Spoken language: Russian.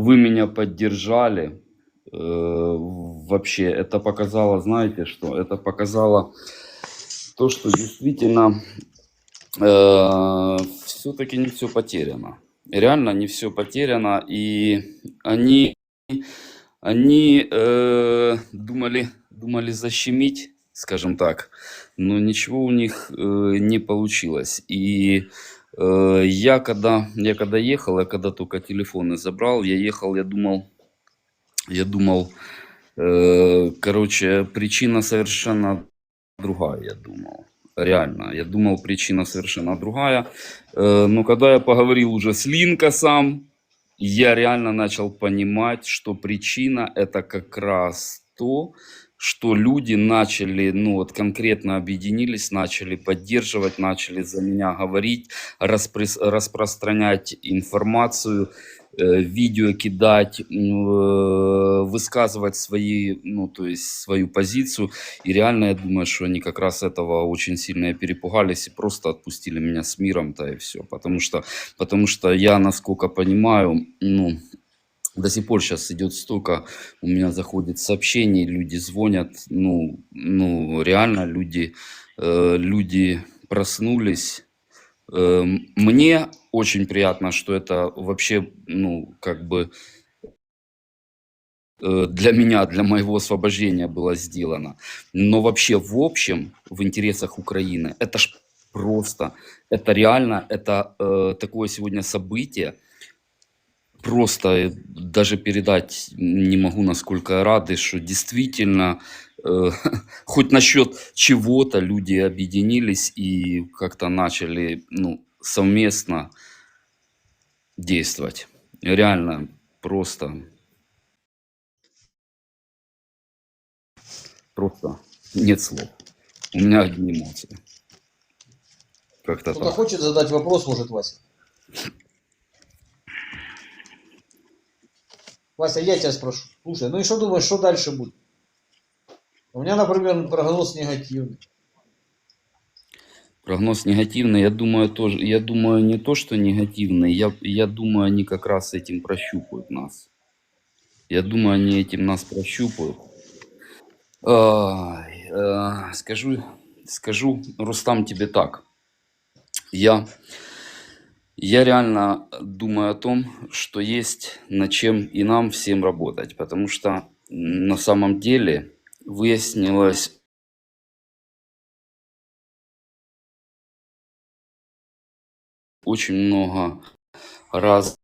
вы меня поддержали. Э, вообще, это показало, знаете что? Это показало то, что действительно все-таки не все потеряно. Реально не все потеряно, и они, они э, думали, думали защемить, скажем так, но ничего у них э, не получилось. И э, я когда, я когда ехал, я когда только телефоны забрал, я ехал, я думал, я думал, э, короче, причина совершенно другая, я думал. Реально, я думал, причина совершенно другая. Э, Но когда я поговорил уже с Линкосом, я реально начал понимать, что причина это как раз то, что люди начали, ну вот конкретно объединились, начали поддерживать, начали за меня говорить, распрес- распространять информацию, э, видео кидать, э, высказывать свои, ну то есть свою позицию. И реально я думаю, что они как раз этого очень сильно перепугались и просто отпустили меня с миром-то и все. Потому что, потому что я, насколько понимаю, ну, до сих пор сейчас идет столько, у меня заходит сообщений, люди звонят, ну, ну реально люди, э, люди проснулись. Э, мне очень приятно, что это вообще, ну, как бы э, для меня, для моего освобождения было сделано. Но вообще в общем, в интересах Украины, это ж просто, это реально, это э, такое сегодня событие, просто э, даже передать не могу, насколько я рады, что действительно э, хоть насчет чего-то люди объединились и как-то начали ну, совместно действовать. Реально просто, просто нет слов. У меня одни эмоции. Как-то Кто-то хочет задать вопрос, может, Вася? Вася, я тебя спрошу. Слушай, ну и что думаешь, что дальше будет? У меня, например, прогноз негативный. Прогноз негативный, я думаю, тоже, я думаю не то, что негативный, я, я думаю, они как раз этим прощупают нас. Я думаю, они этим нас прощупают. Ай, э, скажу, скажу, Рустам, тебе так. Я, я реально думаю о том, что есть над чем и нам всем работать, потому что на самом деле выяснилось очень много раз